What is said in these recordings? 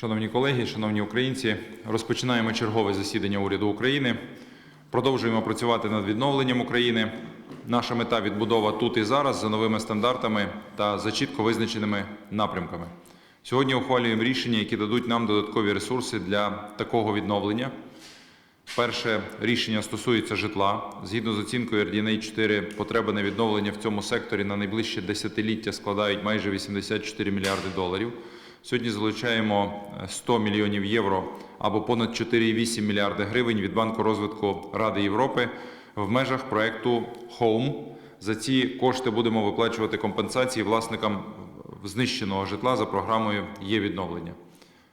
Шановні колеги, шановні українці, розпочинаємо чергове засідання уряду України. Продовжуємо працювати над відновленням України. Наша мета відбудова тут і зараз за новими стандартами та за чітко визначеними напрямками. Сьогодні ухвалюємо рішення, які дадуть нам додаткові ресурси для такого відновлення. Перше рішення стосується житла. Згідно з оцінкою RDNA 4, потреби на відновлення в цьому секторі на найближче десятиліття складають майже 84 мільярди доларів. Сьогодні залучаємо е, 100 мільйонів євро або понад 4,8 мільярди гривень від Банку розвитку Ради Європи в межах проекту Home. За ці кошти будемо виплачувати компенсації власникам знищеного житла за програмою є відновлення.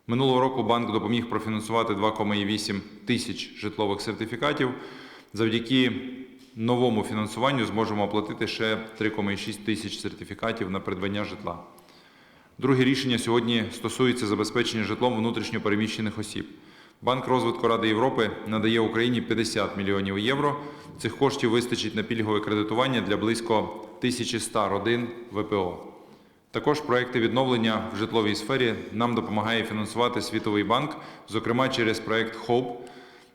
Минулого року банк допоміг профінансувати 2,8 тисяч житлових сертифікатів. Завдяки новому фінансуванню зможемо оплатити ще 3,6 тисяч сертифікатів на придбання житла. Друге рішення сьогодні стосується забезпечення житлом внутрішньо переміщених осіб. Банк розвитку Ради Європи надає Україні 50 мільйонів євро. Цих коштів вистачить на пільгове кредитування для близько 1100 родин ВПО. Також проекти відновлення в житловій сфері нам допомагає фінансувати Світовий банк, зокрема через проект HOPE.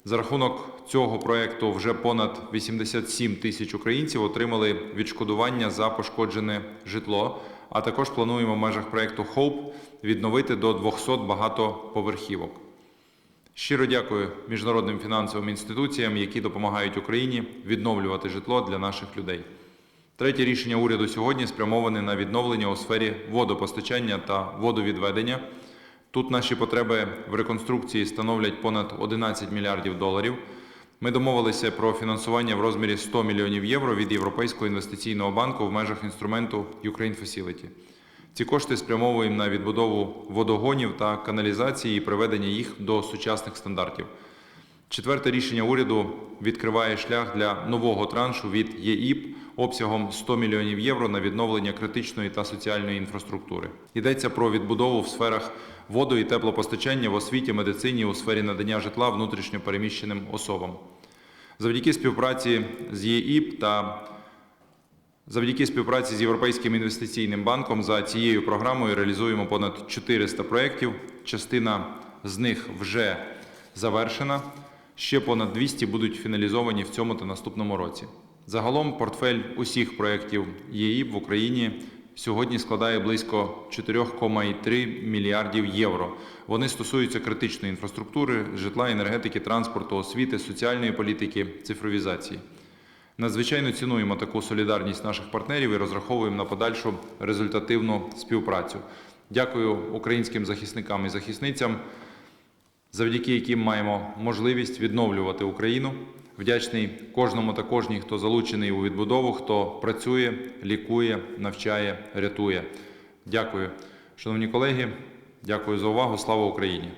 За рахунок цього проекту вже понад 87 тисяч українців отримали відшкодування за пошкоджене житло. А також плануємо в межах проекту HOPE відновити до 200 багатоповерхівок. Щиро дякую міжнародним фінансовим інституціям, які допомагають Україні відновлювати житло для наших людей. Третє рішення уряду сьогодні спрямоване на відновлення у сфері водопостачання та водовідведення. Тут наші потреби в реконструкції становлять понад 11 мільярдів доларів. Ми домовилися про фінансування в розмірі 100 мільйонів євро від Європейського інвестиційного банку в межах інструменту Ukraine Facility. Ці кошти спрямовуємо на відбудову водогонів та каналізації і приведення їх до сучасних стандартів. Четверте рішення уряду відкриває шлях для нового траншу від ЄІП обсягом 100 мільйонів євро на відновлення критичної та соціальної інфраструктури. Йдеться про відбудову в сферах водо- і теплопостачання в освіті, медицині, у сфері надання житла внутрішньо переміщеним особам. Завдяки співпраці з ЄІП та Завдяки співпраці з Європейським інвестиційним банком за цією програмою реалізуємо понад 400 проєктів. Частина з них вже завершена. Ще понад 200 будуть фіналізовані в цьому та наступному році. Загалом портфель усіх проєктів ЄІП в Україні сьогодні складає близько 4,3 мільярдів євро. Вони стосуються критичної інфраструктури, житла, енергетики, транспорту, освіти, соціальної політики, цифровізації. Надзвичайно цінуємо таку солідарність наших партнерів і розраховуємо на подальшу результативну співпрацю. Дякую українським захисникам і захисницям, завдяки яким маємо можливість відновлювати Україну. Вдячний кожному та кожній, хто залучений у відбудову, хто працює, лікує, навчає, рятує. Дякую, шановні колеги. Дякую за увагу. Слава Україні!